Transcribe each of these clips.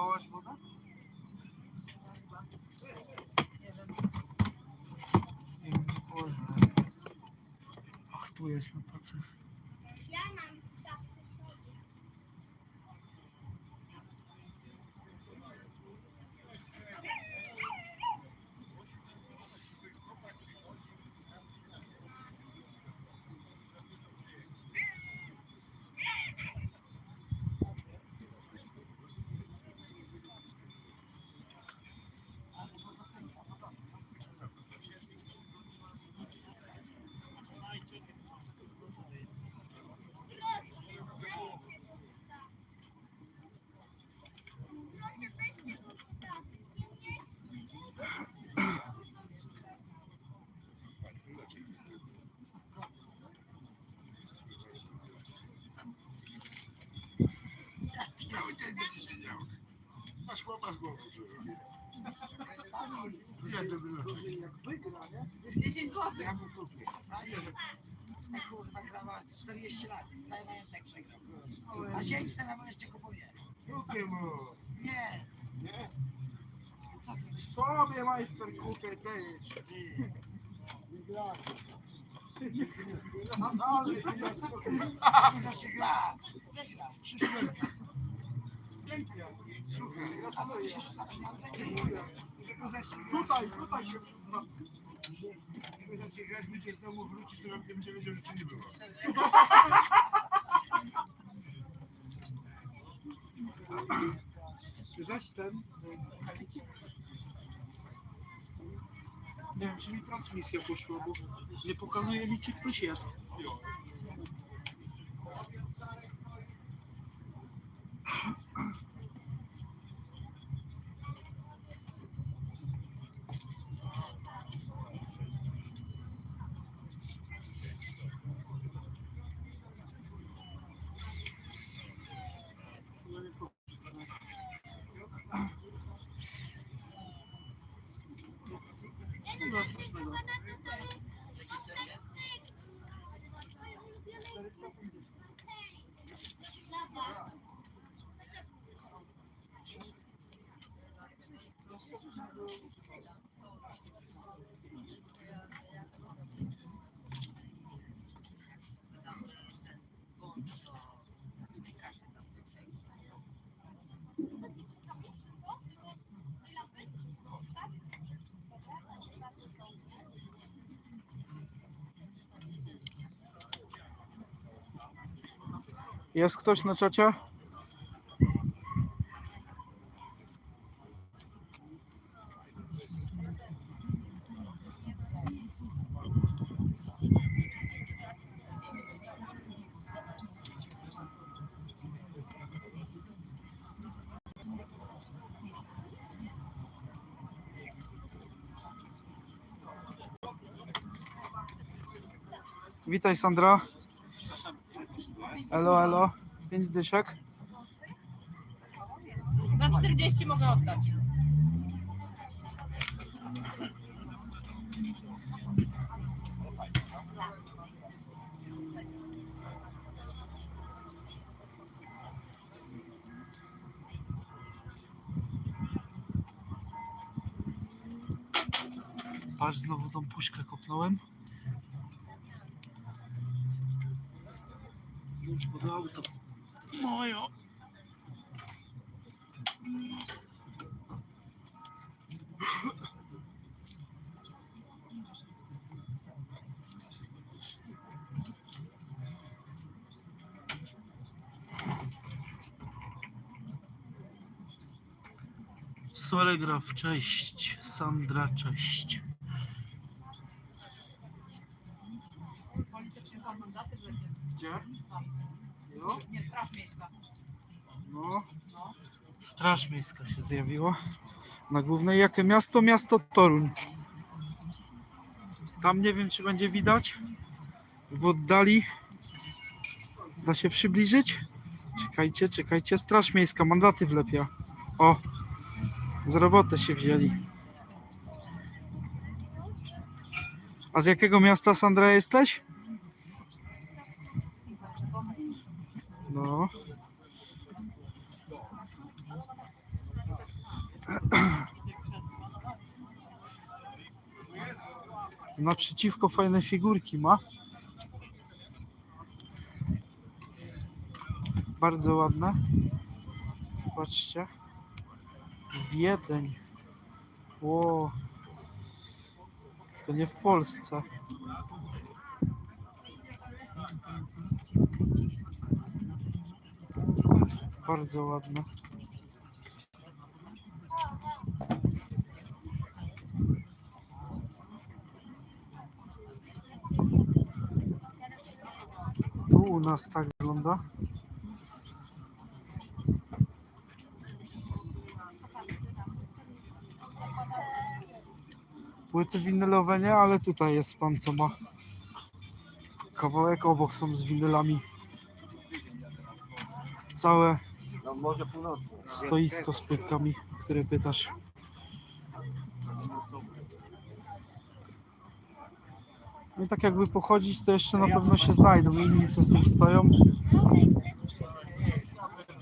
Kupowałaś wodę? Nie wiem, gdzie położyłem. Ach, tu jest na pace. Dzień będzie siedział. Masz chłopa z głową. Nie, to było. Jak wygra, nie? 10 zł. Ja mu kupię. Panie, ta kurwa grała 40 lat, cały majątek przegrał. A zień nam jeszcze kupuje. Kupię mu. Nie, Nie? co ty? Sobie majster kupię kiedyś. Nie. Nie gra. No dalej. Się gra. Wygra. Przyszłego. Tutaj, tutaj się. Jak zacznie wrócić, to nam nie będzie wiedział, że to nie było. Weź ten? Nie wiem, czy mi transmisja poszła, bo nie pokazuje mi, czy ktoś jest. No, smacznego. Jest ktoś na czacie? Witaj Sandra. Elo, elo. Pięć dyszek. Za 40 mogę oddać. Patrz, znowu tą puszkę kopnąłem. Znów pod auto. Mojo. Solegraf, cześć. Sandra, cześć. Politycznie będzie. Gdzie? No, Nie, straż miejska. no. No. Straż Miejska się zjawiła. Na głównej jakie miasto? Miasto Toruń. Tam nie wiem, czy będzie widać. W oddali. Da się przybliżyć? Czekajcie, czekajcie. Straż Miejska, mandaty wlepia. O, z robotę się wzięli. A z jakiego miasta, Sandra, jesteś? No. To naprzeciwko fajne figurki ma. Bardzo ładne. Patrzcie. Wiedeń. Ło. To nie w Polsce. Bardzo ładne. Tu u nas tak wygląda. Płyty winylowe nie, ale tutaj jest pan co ma. Kawałek obok są z winylami. Całe No może północne. stoisko z płytkami, które pytasz. No i tak jakby pochodzić, to jeszcze na pewno się znajdą inni, co z tym stoją.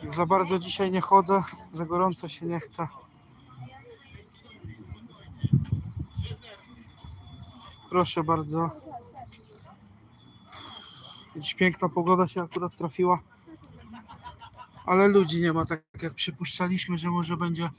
Za bardzo dzisiaj nie chodzę, za gorąco się nie chce. Proszę bardzo. Dziś piękna pogoda się akurat trafiła. Ale ludzi nie ma, tak jak przypuszczaliśmy, że może będzie.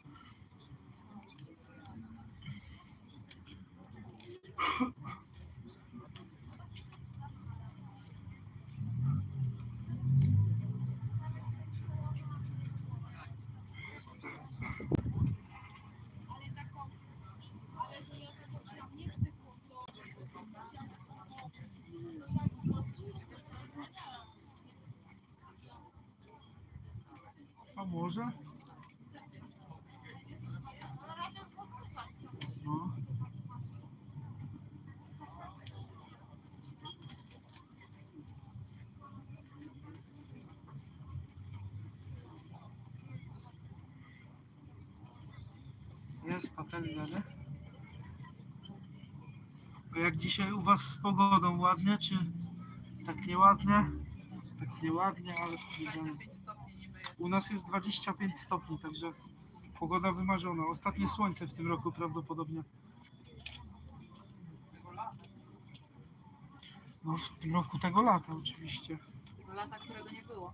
Może? No. Jest patelnia, jak dzisiaj u Was z pogodą? Ładnie czy tak nieładnie? Tak nieładnie, ale powiedziałem. 5 stopni niby jest. U nas jest 25 stopni, także pogoda wymarzona. Ostatnie słońce w tym roku prawdopodobnie. No w tym roku tego lata oczywiście. Lata, którego nie było.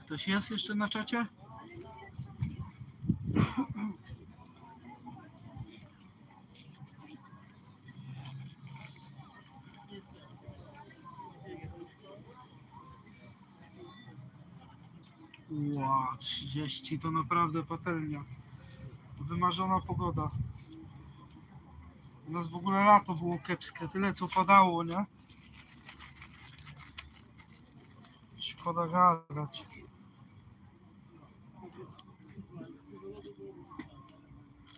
Ktoś jest jeszcze na czacie? Ła, 30 to naprawdę patelnia. Wymarzona pogoda. U nas w ogóle lato było kiepskie, tyle co padało, nie? Szkoda gadać.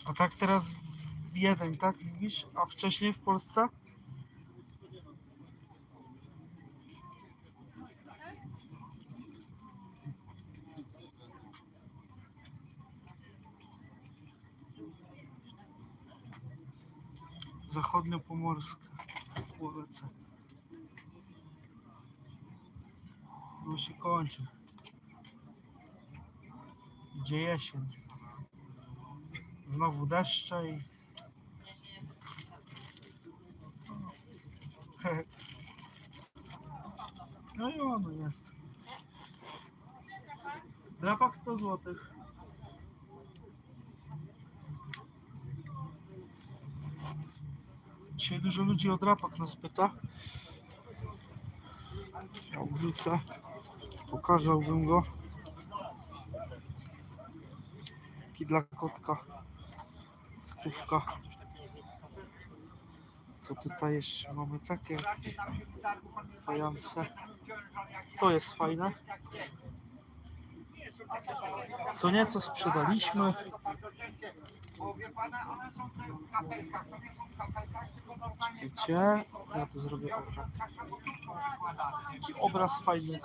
A tak teraz jeden, tak mówisz? A wcześniej w Polsce? Zachodniopomorskie. Łowice. No się kończy. Gdzie jesień? Znowu deszcze i... No i ono jest. Drapak 100 zł. Dzisiaj dużo ludzi o drapak nas pyta. Ja wrócę. Pokazałbym go. Taki dla kotka. Stówka. Co tutaj jeszcze mamy takie? Fajanse. To jest fajne. Co nieco sprzedaliśmy. Czekajcie, ja to zrobię obraz. Taki obraz fajny.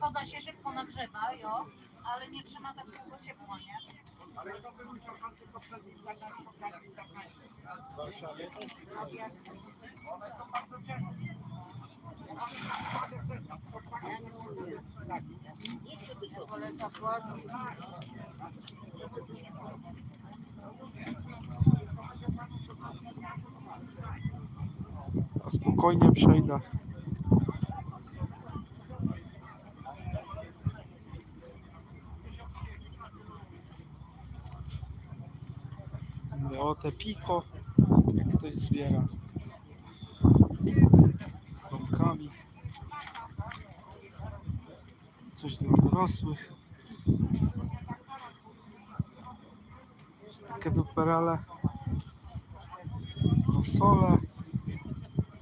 Koza się szybko nagrzewa, jo, ale nie trzyma tak długo ciepła, nie? One są bardzo ciężkie. A spokojnie przejdę. O, te piko, jak ktoś zbiera. Z domkami. Coś dla dorosłych. Takie duperele. Konsole.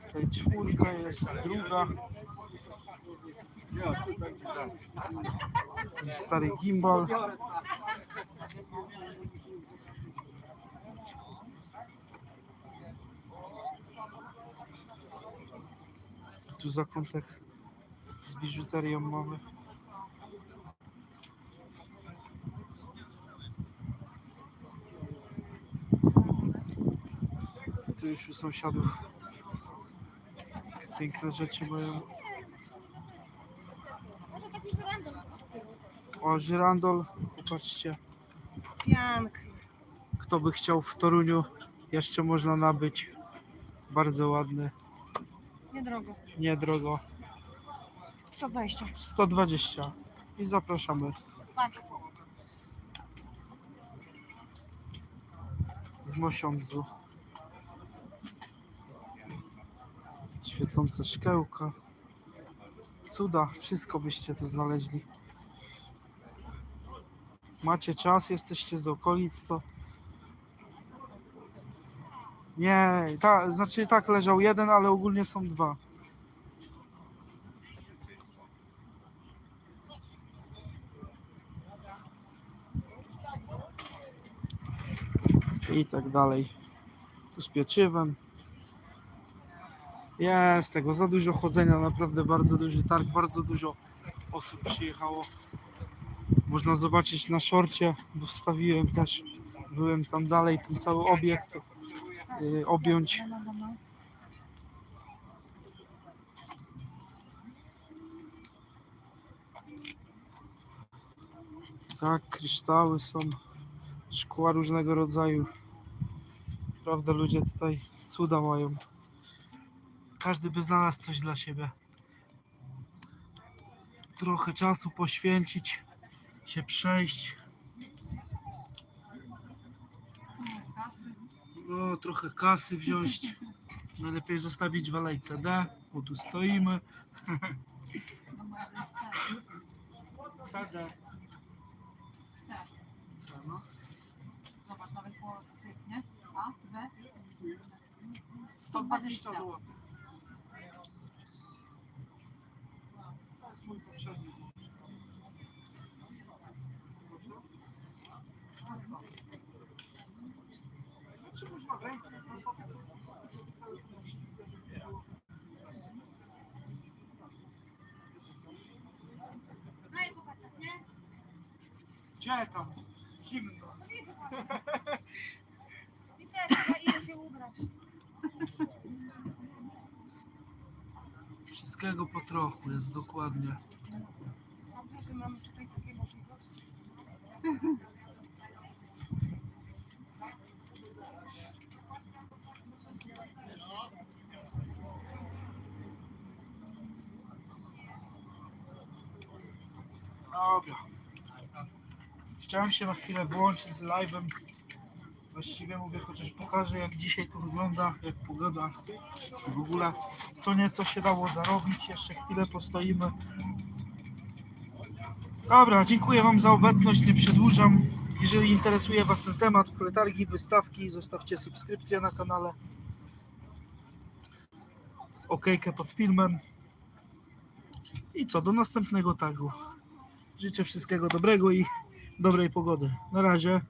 Tutaj czwórka jest, druga. Stary gimbal. Tu zakątek z biżuterią mamy. Tu już u sąsiadów piękne rzeczy mają. Może taki random. O, żyrandol, popatrzcie. Piank. Kto by chciał w Toruniu, jeszcze można nabyć. Bardzo ładny, Niedrogo. niedrogo. 120. 120. I zapraszamy. Patrz. z Mosiądzu. Świecące szkiełka. Cuda, wszystko byście tu znaleźli. Macie czas, jesteście z okolic, to... Nie, ta, znaczy tak leżał jeden, ale ogólnie są dwa. i tak dalej. Tu z pieczywem. Jest tego za dużo chodzenia, naprawdę bardzo duży targ, bardzo dużo osób przyjechało. Można zobaczyć na szorcie, bo wstawiłem też, byłem tam dalej, ten cały obiekt y, objąć. Tak, kryształy są, szkła różnego rodzaju. Prawda, ludzie tutaj cuda mają. Każdy by znalazł coś dla siebie. Trochę czasu poświęcić, się przejść. No, trochę kasy wziąć. Najlepiej zostawić w alejce D, bo tu stoimy. CD. C, no. Zobacz, nawet po tych, nie? A, B. 120 zł. Jest mój poprzedni. Czy można w ręku? No i popatrz, nie? Gdzie tam? Zimno. I też, ja idę się ubrać. Wszystkiego po trochu jest dokładnie. Dobrze, że mamy tutaj takie możliwości. Dobra. Chciałem się na chwilę włączyć z live'em. Właściwie mówię, chociaż pokażę jak dzisiaj to wygląda, jak pogoda. W ogóle co nieco się dało zarobić. Jeszcze chwilę postoimy. Dobra, dziękuję Wam za obecność, nie przedłużam. Jeżeli interesuje Was ten temat, targi, wystawki, zostawcie subskrypcję na kanale. Okejkę pod filmem. I co, do następnego tagu. Życzę wszystkiego dobrego i dobrej pogody. Na razie.